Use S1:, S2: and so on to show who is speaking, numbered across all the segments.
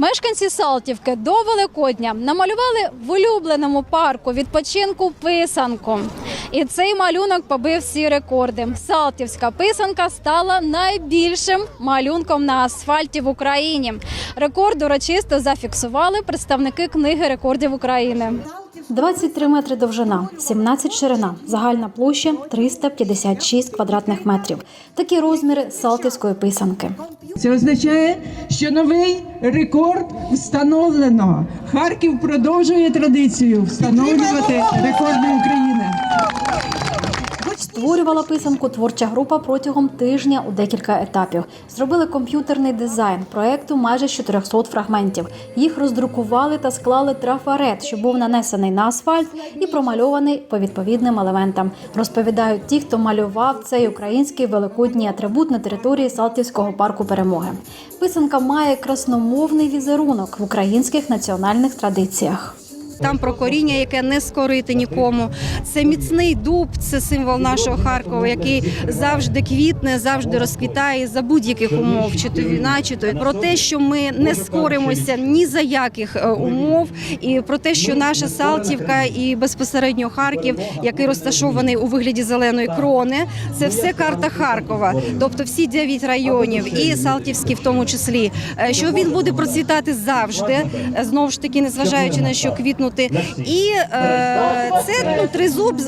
S1: Мешканці Салтівки до Великодня намалювали в улюбленому парку відпочинку писанку. І цей малюнок побив всі рекорди. Салтівська писанка стала найбільшим малюнком на асфальті в Україні. Рекорд урочисто зафіксували представники книги рекордів України. 23 метри довжина, 17 ширина, загальна площа 356 квадратних метрів. Такі розміри салтівської писанки.
S2: Це означає, що новий рекорд встановлено. Харків продовжує традицію встановлювати рекорди України.
S1: Створювала писанку творча група протягом тижня у декілька етапів. Зробили комп'ютерний дизайн проекту майже з 400 фрагментів. Їх роздрукували та склали трафарет, що був нанесений на асфальт і промальований по відповідним елементам. Розповідають ті, хто малював цей український великодній атрибут на території Салтівського парку перемоги. Писанка має красномовний візерунок в українських національних традиціях.
S3: Там про коріння, яке не скорити нікому. Це міцний дуб, це символ нашого Харкова, який завжди квітне, завжди розквітає за будь-яких умов, чи то війна, чи то про те, що ми не скоримося ні за яких е, умов, і про те, що наша Салтівка і безпосередньо Харків, який розташований у вигляді зеленої крони, це все карта Харкова, тобто всі дев'ять районів, і Салтівський в тому числі. Е, Що він буде процвітати завжди, е, знову ж таки, незважаючи на що квітнути. І е, це ну, тризуб,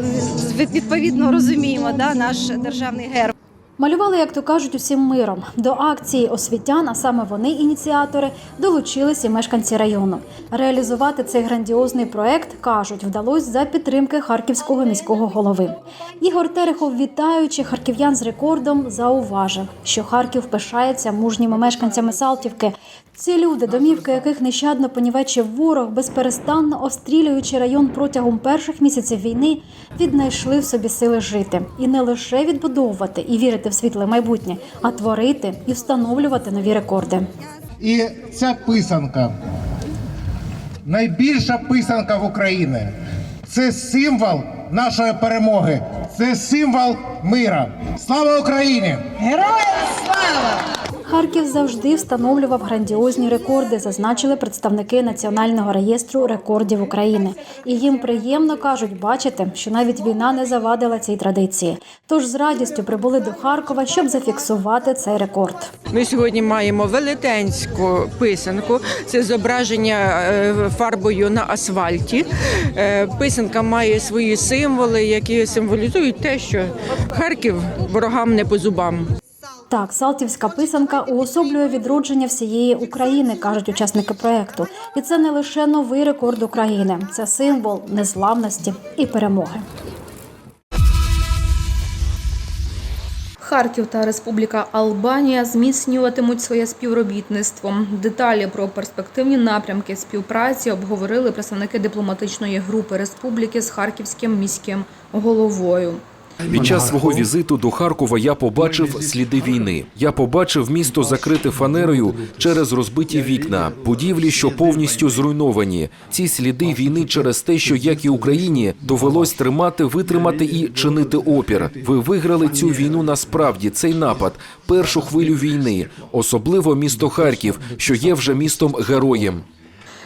S3: відповідно розуміємо, да, наш державний герб.
S1: Малювали, як то кажуть, усім миром. До акції освітян, а саме вони ініціатори, долучились і мешканці району. Реалізувати цей грандіозний проект кажуть, вдалося за підтримки харківського міського голови. Ігор Терехов, вітаючи харків'ян з рекордом, зауважив, що Харків пишається мужніми мешканцями Салтівки. Ці люди, домівки яких нещадно понівечив ворог, безперестанно обстрілюючи район протягом перших місяців війни, віднайшли в собі сили жити і не лише відбудовувати і вірити в світле майбутнє, а творити і встановлювати нові рекорди.
S4: І ця писанка найбільша писанка в Україні. Це символ нашої перемоги, це символ мира. Слава Україні!
S1: Харків завжди встановлював грандіозні рекорди, зазначили представники Національного реєстру рекордів України. І їм приємно кажуть бачити, що навіть війна не завадила цій традиції. Тож з радістю прибули до Харкова, щоб зафіксувати цей рекорд.
S5: Ми сьогодні маємо велетенську писанку. Це зображення е, фарбою на асфальті. Е, Писанка має свої символи, які символізують те, що Харків ворогам не по зубам.
S1: Так, Салтівська писанка уособлює відродження всієї України, кажуть учасники проекту. І це не лише новий рекорд України, це символ незламності і перемоги.
S6: Харків та Республіка Албанія зміцнюватимуть своє співробітництво. Деталі про перспективні напрямки співпраці обговорили представники дипломатичної групи республіки з харківським міським головою.
S7: Під час свого візиту до Харкова я побачив сліди війни. Я побачив місто закрите фанерою через розбиті вікна, будівлі, що повністю зруйновані. Ці сліди війни через те, що як і Україні довелось тримати, витримати і чинити опір. Ви виграли цю війну насправді. Цей напад, першу хвилю війни, особливо місто Харків, що є вже містом героєм.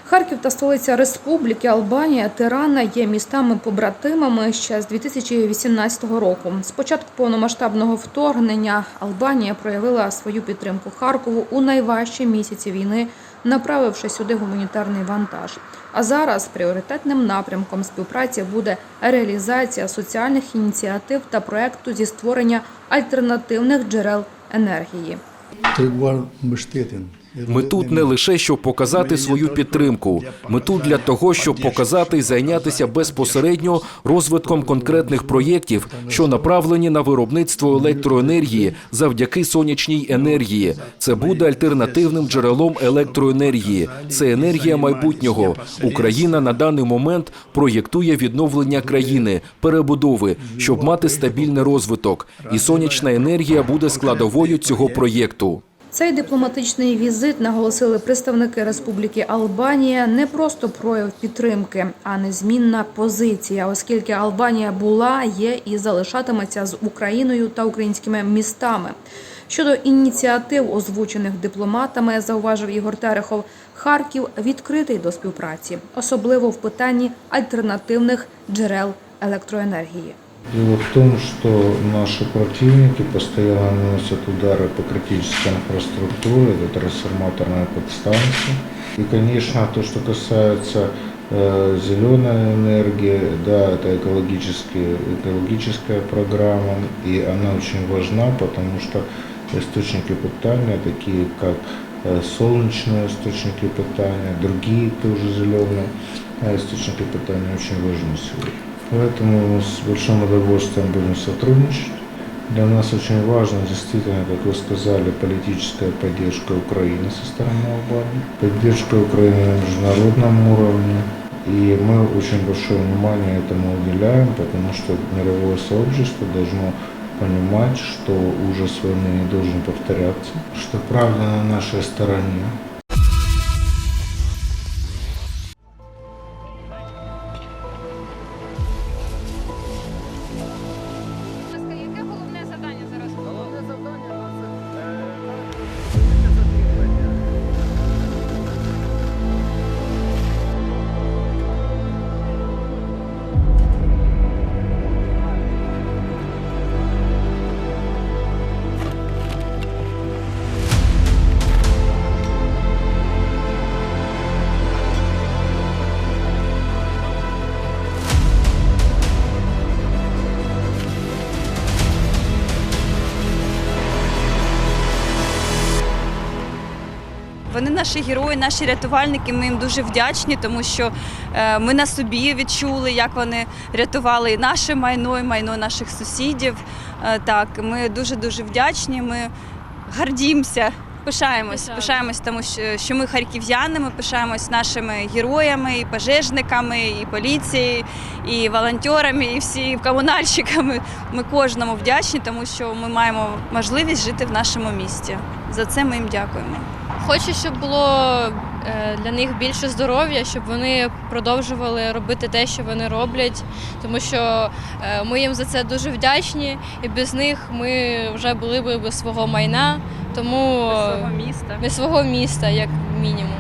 S6: Харків та столиця Республіки Албанія Тирана є містами-побратимами ще з 2018 року. З початку повномасштабного вторгнення Албанія проявила свою підтримку Харкову у найважчі місяці війни, направивши сюди гуманітарний вантаж. А зараз пріоритетним напрямком співпраці буде реалізація соціальних ініціатив та проекту зі створення альтернативних джерел енергії.
S7: Ми тут не лише щоб показати свою підтримку. Ми тут для того, щоб показати і зайнятися безпосередньо розвитком конкретних проєктів, що направлені на виробництво електроенергії завдяки сонячній енергії. Це буде альтернативним джерелом електроенергії. Це енергія майбутнього. Україна на даний момент проєктує відновлення країни, перебудови, щоб мати стабільний розвиток. І сонячна енергія буде складовою цього проєкту.
S6: Цей дипломатичний візит наголосили представники Республіки Албанія не просто прояв підтримки, а незмінна позиція, оскільки Албанія була, є і залишатиметься з Україною та українськими містами. Щодо ініціатив, озвучених дипломатами, зауважив Ігор Терехов, Харків відкритий до співпраці, особливо в питанні альтернативних джерел електроенергії.
S8: Дело в том, что наши противники постоянно наносят удары по критической инфраструктуре, это трансформаторные подстанции. И, конечно, то, что касается э, зеленой энергии, да, это экологически, экологическая программа, и она очень важна, потому что источники питания, такие как э, солнечные источники питания, другие тоже зеленые э, источники питания очень важны сегодня. Поэтому с большим удовольствием будем сотрудничать. Для нас очень важно, действительно, как вы сказали, политическая поддержка Украины со стороны Албании, поддержка Украины на международном уровне. И мы очень большое внимание этому уделяем, потому что мировое сообщество должно понимать, что ужас войны не должен повторяться, что правда на нашей стороне,
S9: наші герої, наші рятувальники. Ми їм дуже вдячні, тому що е, ми на собі відчули, як вони рятували і наше майно, і майно наших сусідів. Е, Так, ми дуже дуже вдячні. Ми гордімося. Пишаємось, пишаємось, тому що, що ми харків'яни, ми пишаємось нашими героями, і пожежниками, і поліцією, і волонтерами, і всі комунальщиками. Ми кожному вдячні, тому що ми маємо можливість жити в нашому місті. За це ми їм дякуємо.
S10: Хочу, щоб було е, для них більше здоров'я, щоб вони продовжували робити те, що вони роблять, тому що е, ми їм за це дуже вдячні, і без них ми вже були б без свого майна, тому
S9: міста.
S10: без свого міста, як мінімум.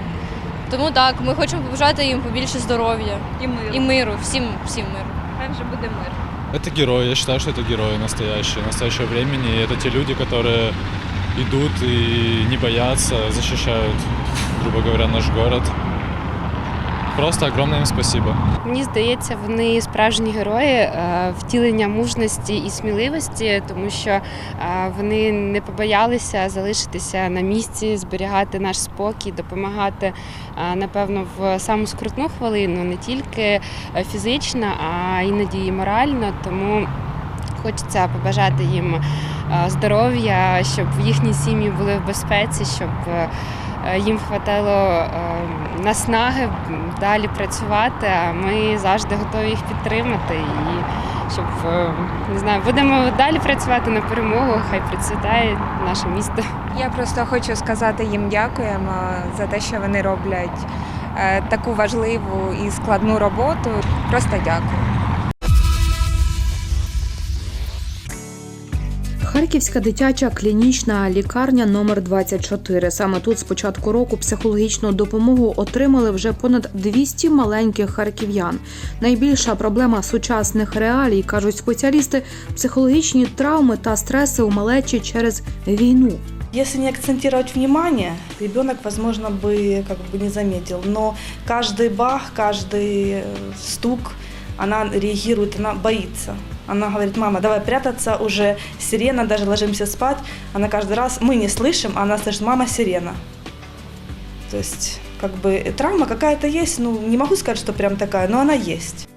S10: Тому так, ми хочемо побажати їм побільше здоров'я
S9: І миру.
S10: і миру, всім, всім миру.
S9: Хай вже буде мир.
S11: Это герои, я считаю, что это герои настоящие, настоящего времени. И это те люди, которые идут и не боятся, защищают, грубо говоря, наш город. Просто огромное им спасибо.
S12: Мені здається, вони справжні герої е, втілення мужності і сміливості, тому що е, вони не побоялися залишитися на місці, зберігати наш спокій, допомагати, е, напевно, в саму скрутну хвилину, не тільки фізично, а іноді і морально. Тому хочеться побажати їм здоров'я, щоб їхні сім'ї були в безпеці, щоб е, е, їм хватило е, наснаги далі працювати. А ми завжди готові їх підтримати. І щоб е, не знаю, будемо далі працювати на перемогу. Хай процвітає наше місто.
S13: Я просто хочу сказати їм дякуємо за те, що вони роблять е, таку важливу і складну роботу. Просто дякую.
S6: Харківська дитяча клінічна лікарня номер 24 Саме тут з початку року психологічну допомогу отримали вже понад 200 маленьких харків'ян. Найбільша проблема сучасних реалій, кажуть спеціалісти, психологічні травми та стреси у малечі через війну.
S14: Если не акцентировать внимание, ребенок, возможно, бы как бы не заметил. Но каждый бах, каждый э, стук, она реагирует, она боится. Она говорит, мама, давай прятаться, уже сирена, даже ложимся спать. Она каждый раз, мы не слышим, а она слышит, мама, сирена. То есть, как бы, э, травма какая-то есть, ну, не могу сказать, что прям такая, но она есть.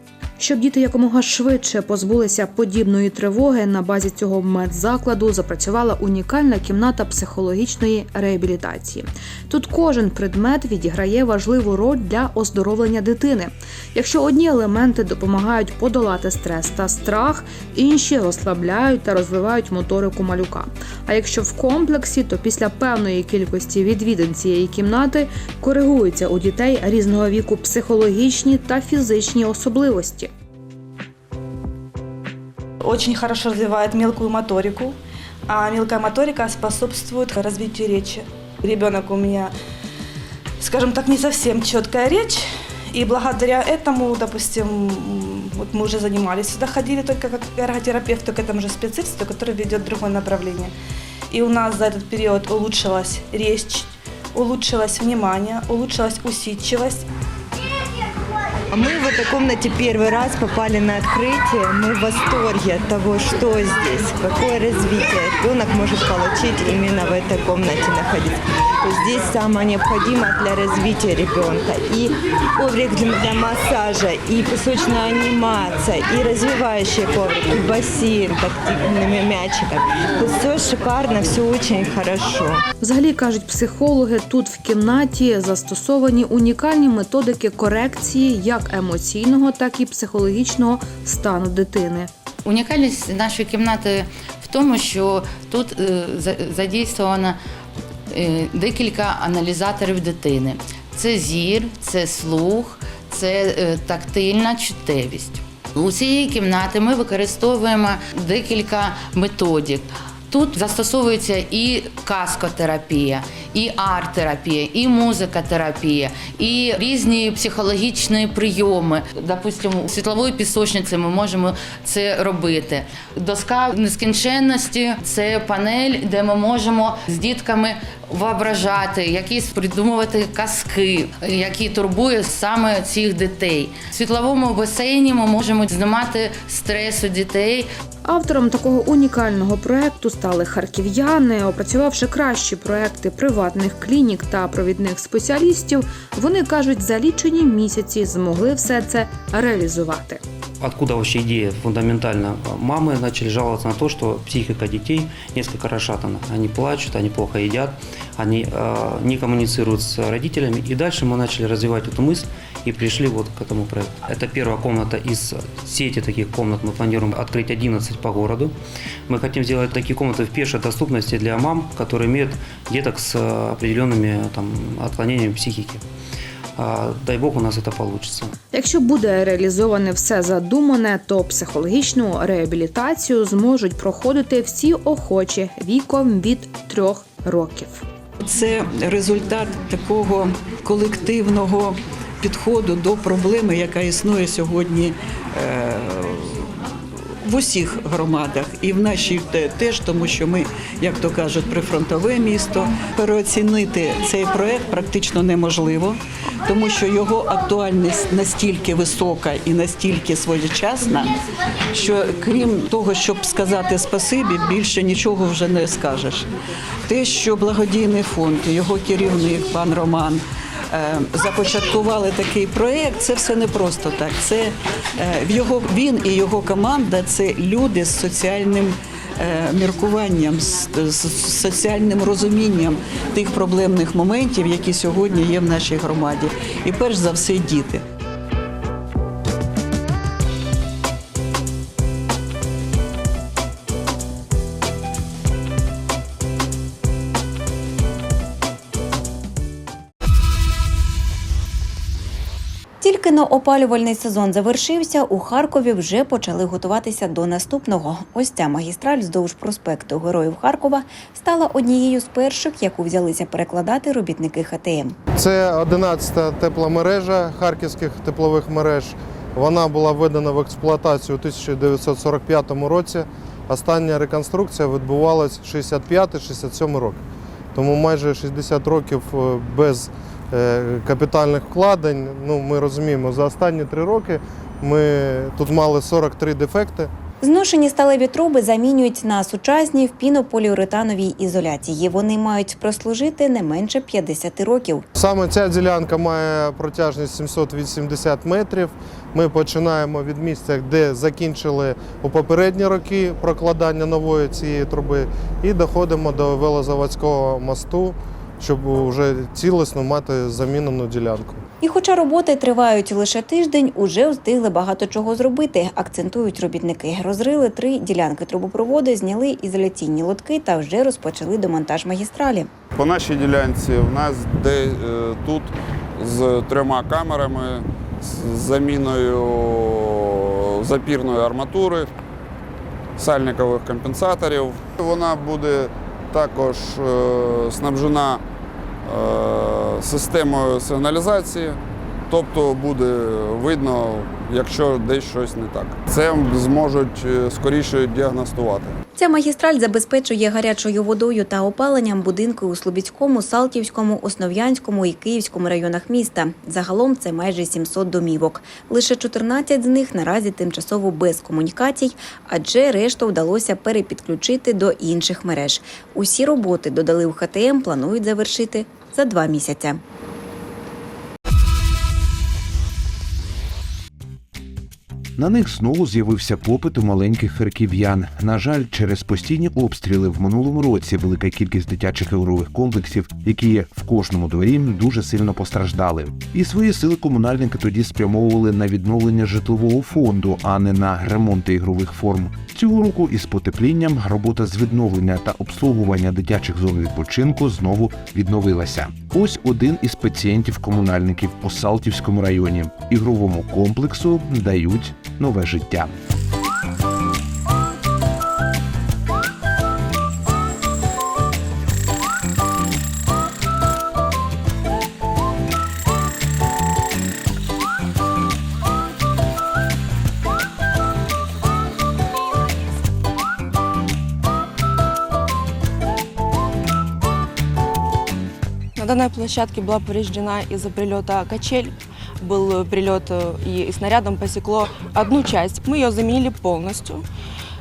S6: Щоб діти якомога швидше позбулися подібної тривоги, на базі цього медзакладу запрацювала унікальна кімната психологічної реабілітації. Тут кожен предмет відіграє важливу роль для оздоровлення дитини. Якщо одні елементи допомагають подолати стрес та страх, інші розслабляють та розвивають моторику малюка. А якщо в комплексі, то після певної кількості відвідин цієї кімнати коригуються у дітей різного віку психологічні та фізичні особливості.
S14: Очень хорошо развивает мелкую моторику. А мелкая моторика способствует развитию речи. Ребенок у меня, скажем так, не совсем четкая речь. И благодаря этому, допустим, вот мы уже занимались, сюда ходили только как эрготерапевту к этому же специалисту, который ведет другое направление. И у нас за этот период улучшилась речь, улучшилось внимание, улучшилась усидчивость.
S15: Мы в этой комнате первый раз попали на открытие. Мы в восторге от того, что здесь, какое развитие ребенок может получить именно в этой комнате находиться. То есть Здесь самое необходимое для развития ребенка. И коврик для для массажа, и песочная анимация, и развивающий коврик, и бассейн тактильными мячиками. Тут все шикарно, все очень хорошо.
S6: Взагалі кажуть психологи, тут в кімнаті застосовані унікальні методики корекції як емоційного, так і психологічного стану дитини.
S16: Унікальність нашої кімнати в тому, що тут е, задійствовано е, декілька аналізаторів дитини. Це зір, це слух, це е, тактильна чуттєвість. У цієї кімнати ми використовуємо декілька методик. Тут застосовується і каскотерапія, і арт-терапія, і музикотерапія, і різні психологічні прийоми. Допустимо, світловою пісочниці ми можемо це робити. Доска нескінченності це панель, де ми можемо з дітками воображати, якісь придумувати казки, які турбують саме цих дітей. В світловому басейні ми можемо знімати стрес у дітей.
S6: Автором такого унікального проекту стали харків'яни. Опрацювавши кращі проекти приватних клінік та провідних спеціалістів, вони кажуть, за лічені місяці змогли все це реалізувати.
S17: Откуда вообще идея фундаментально? Мамы начали жаловаться на то, что психика детей несколько расшатана. Они плачут, они плохо едят, они э, не коммуницируют с родителями. И дальше мы начали развивать эту мысль и пришли вот к этому проекту. Это первая комната из сети таких комнат. Мы планируем открыть 11 по городу. Мы хотим сделать такие комнаты в пешей доступности для мам, которые имеют деток с э, определенными там, отклонениями психики. А, Дай бог у нас це вийде.
S6: Якщо буде реалізоване все задумане, то психологічну реабілітацію зможуть проходити всі охочі віком від трьох років.
S18: Це результат такого колективного підходу до проблеми, яка існує сьогодні е, в усіх громадах, і в нашій теж, тому що ми, як то кажуть, прифронтове місто. Переоцінити цей проект практично неможливо, тому що його актуальність настільки висока і настільки своєчасна, що крім того, щоб сказати спасибі, більше нічого вже не скажеш. Те, що благодійний фонд, його керівник, пан Роман. Е, Започаткували такий проєкт, це все не просто так. Це е, в його він і його команда це люди з соціальним е, міркуванням, з, з соціальним розумінням тих проблемних моментів, які сьогодні є в нашій громаді. І перш за все діти.
S19: Опалювальний сезон завершився, у Харкові вже почали готуватися до наступного. Ось ця магістраль вздовж проспекту Героїв Харкова стала однією з перших, яку взялися перекладати робітники ХТМ.
S20: Це 11-та тепломережа харківських теплових мереж. Вона була введена в експлуатацію у 1945 році. Остання реконструкція відбувалась 65-67 роки. Тому майже 60 років е, без капітальних вкладень. Ну, ми розуміємо, за останні три роки ми тут мали 43 дефекти.
S19: Зношені сталеві труби замінюють на сучасні в пінополіуретановій ізоляції. Вони мають прослужити не менше 50 років.
S20: Саме ця ділянка має протяжність 780 метрів. Ми починаємо від місця, де закінчили у попередні роки прокладання нової цієї труби, і доходимо до велозаводського мосту, щоб вже цілісно мати замінену ділянку.
S19: І хоча роботи тривають лише тиждень, уже встигли багато чого зробити, акцентують робітники. Розрили три ділянки трубопроводу, зняли ізоляційні лотки та вже розпочали демонтаж магістралі.
S21: По нашій ділянці в нас де е, тут з трьома камерами, з заміною запірної арматури, сальникових компенсаторів. Вона буде також е, снабжена е, системою сигналізації, тобто буде видно, якщо десь щось не так. Це зможуть е, скоріше діагностувати.
S19: Ця магістраль забезпечує гарячою водою та опаленням будинки у Слобідському, Салтівському, Основ'янському і Київському районах міста. Загалом це майже 700 домівок. Лише 14 з них наразі тимчасово без комунікацій, адже решту вдалося перепідключити до інших мереж. Усі роботи додали в ХТМ, планують завершити за два місяці.
S22: На них знову з'явився попит у маленьких харків'ян. На жаль, через постійні обстріли в минулому році велика кількість дитячих ігрових комплексів, які є в кожному дворі, дуже сильно постраждали. І свої сили комунальники тоді спрямовували на відновлення житлового фонду, а не на ремонти ігрових форм. Цього року із потеплінням робота з відновлення та обслуговування дитячих зон відпочинку знову відновилася. Ось один із пацієнтів комунальників у Салтівському районі. Ігровому комплексу дають нове життя.
S23: данной площадке была повреждена из-за прилета качель. Был прилет э, и снарядом посекло одну часть. Мы ее заменили полностью.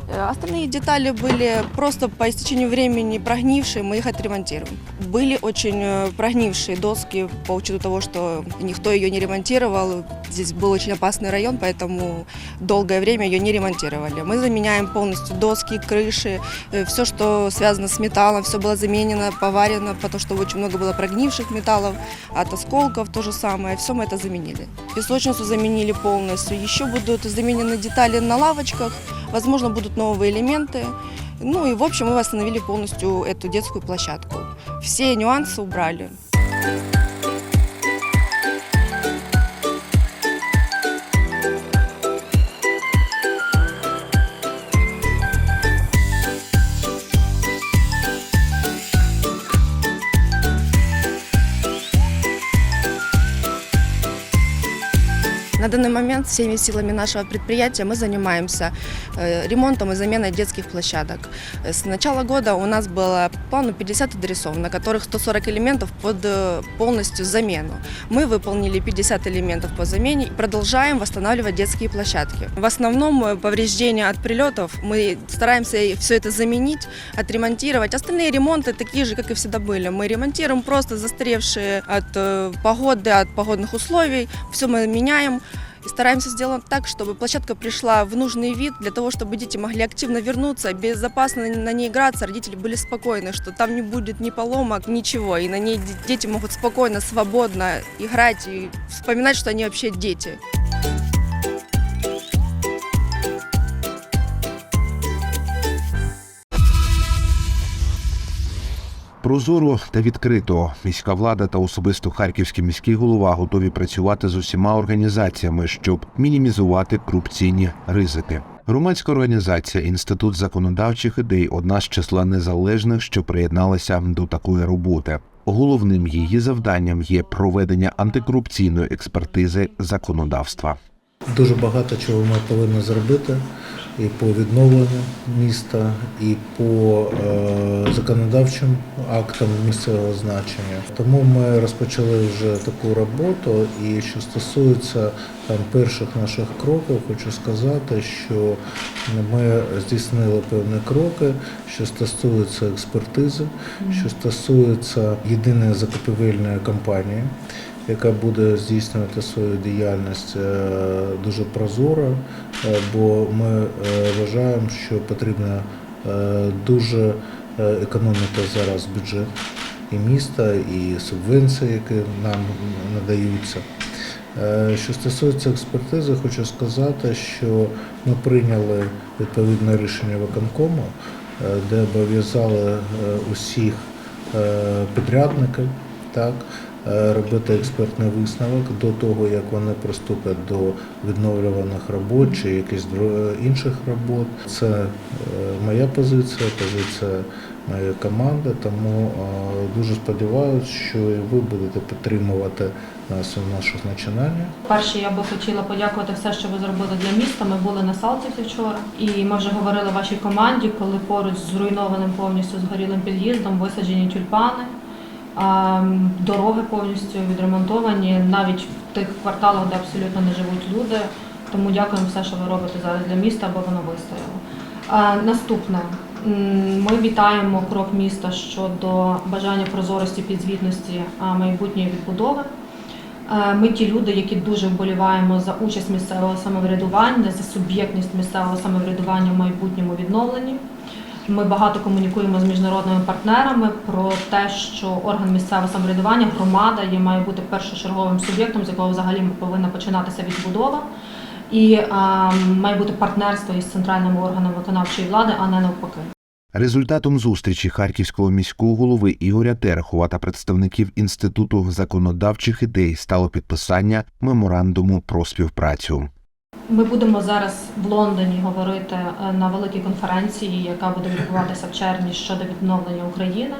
S23: Э, Остальные детали были просто по истечению времени прогнившие, мы их отремонтируем. Были очень э, прогнившие доски по учету того, что никто ее не ремонтировал. Здесь был очень опасный район, поэтому долгое время ее не ремонтировали. Мы заменяем полностью доски, крыши, все, что связано с металлом, все было заменено, поварено, потому что очень много было прогнивших металлов, от осколков то же самое. Все мы это заменили. Песочницу заменили полностью. Еще будут заменены детали на лавочках, возможно, будут новые элементы. Ну и в общем мы восстановили полностью эту детскую площадку. Все нюансы убрали. На данный момент всеми силами нашего предприятия мы занимаемся э, ремонтом и заменой детских площадок. С начала года у нас было плану 50 адресов, на которых 140 элементов под э, полностью замену. Мы выполнили 50 элементов по замене и продолжаем восстанавливать детские площадки. В основном э, повреждения от прилетов мы стараемся все это заменить, отремонтировать. Остальные ремонты такие же, как и всегда были. Мы ремонтируем просто застаревшие от погоды, от погодных условий. Все мы меняем. И стараемся сделать так, чтобы площадка пришла в нужный вид, для того, чтобы дети могли активно вернуться, безопасно на ней играться, родители были спокойны, что там не будет ни поломок, ничего, и на ней де- дети могут спокойно, свободно играть и вспоминать, что они вообще дети.
S22: Прозоро та відкрито міська влада та особисто харківський міський голова готові працювати з усіма організаціями, щоб мінімізувати корупційні ризики. Громадська організація Інститут законодавчих ідей одна з числа незалежних, що приєдналася до такої роботи. Головним її завданням є проведення антикорупційної експертизи законодавства.
S8: Дуже багато чого ми повинні зробити і по відновленню міста, і по е, законодавчим актам місцевого значення. Тому ми розпочали вже таку роботу. І що стосується там перших наших кроків, хочу сказати, що ми здійснили певні кроки, що стосується експертизи, що стосується єдиної закупівельної кампанії яка буде здійснювати свою діяльність е, дуже прозоро, е, бо ми е, вважаємо, що потрібно дуже економити зараз бюджет і міста, і субвенції, які нам надаються. Що стосується експертизи, хочу сказати, що ми прийняли відповідне рішення виконкому, де обов'язали усіх підрядників так, робити експертний висновок до того, як вони приступять до відновлюваних робот чи якихось інших робот. Це е, моя позиція, позиція моєї команди. Тому е, дуже сподіваюся, що і ви будете підтримувати нас у наших начинаннях.
S24: Перше, я би хотіла подякувати все, що ви зробили для міста. Ми були на Салтівці вчора, і ми вже говорили вашій команді, коли поруч з зруйнованим повністю згорілим під'їздом висаджені тюльпани, дороги повністю відремонтовані, навіть в тих кварталах, де абсолютно не живуть люди. Тому дякуємо все, що ви робите зараз для міста, аби воно вистояло. Наступне. Ми вітаємо крок міста щодо бажання прозорості підзвітності майбутньої відбудови. Ми ті люди, які дуже вболіваємо за участь місцевого самоврядування, за суб'єктність місцевого самоврядування в майбутньому відновленні. Ми багато комунікуємо з міжнародними партнерами про те, що орган місцевого самоврядування, громада є має бути першочерговим суб'єктом, з якого взагалі повинна починатися відбудова. І е, має бути партнерство із центральним органом виконавчої влади, а не навпаки.
S22: Результатом зустрічі харківського міського голови Ігоря Терехова та представників інституту законодавчих ідей стало підписання меморандуму про співпрацю.
S24: Ми будемо зараз в Лондоні говорити е, на великій конференції, яка буде відбуватися в червні щодо відновлення України.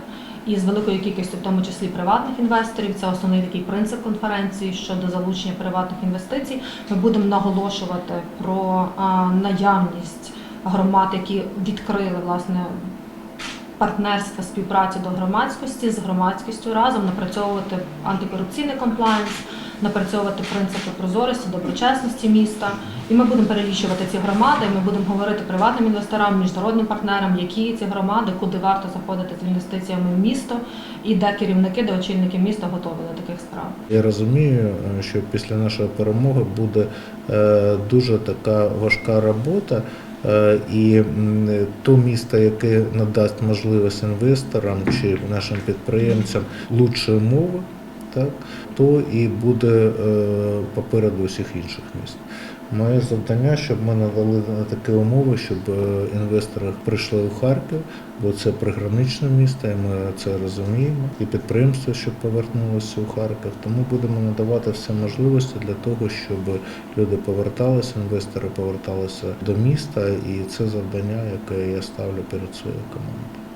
S24: І з великою кількістю, в тому числі приватних інвесторів, це основний такий принцип конференції щодо залучення приватних інвестицій. Ми будемо наголошувати про наявність громад, які відкрили власне партнерства, співпрацю до громадськості з громадськістю разом напрацьовувати антикорупційний комплаєнс, напрацьовувати принципи прозорості, доброчесності міста. І ми будемо перелічувати ці громади. Ми будемо говорити приватним інвесторам, міжнародним партнерам, які ці громади, куди варто заходити з інвестиціями в місто, і де керівники, де очільники міста готові до таких справ.
S8: Я розумію, що після нашої перемоги буде е, дуже така важка робота. Е, І то місто, яке надасть можливість інвесторам чи нашим підприємцям лучші умови, так, то і буде е, попереду усіх інших міст. Моє завдання, щоб ми надали такі умови, щоб е, інвестори прийшли у Харків, бо це приграничне місто, і ми це розуміємо. І підприємства, щоб повернулися у Харків. Тому будемо надавати всі можливості для того, щоб люди поверталися, інвестори поверталися до міста, і це завдання, яке я ставлю перед своєю командою.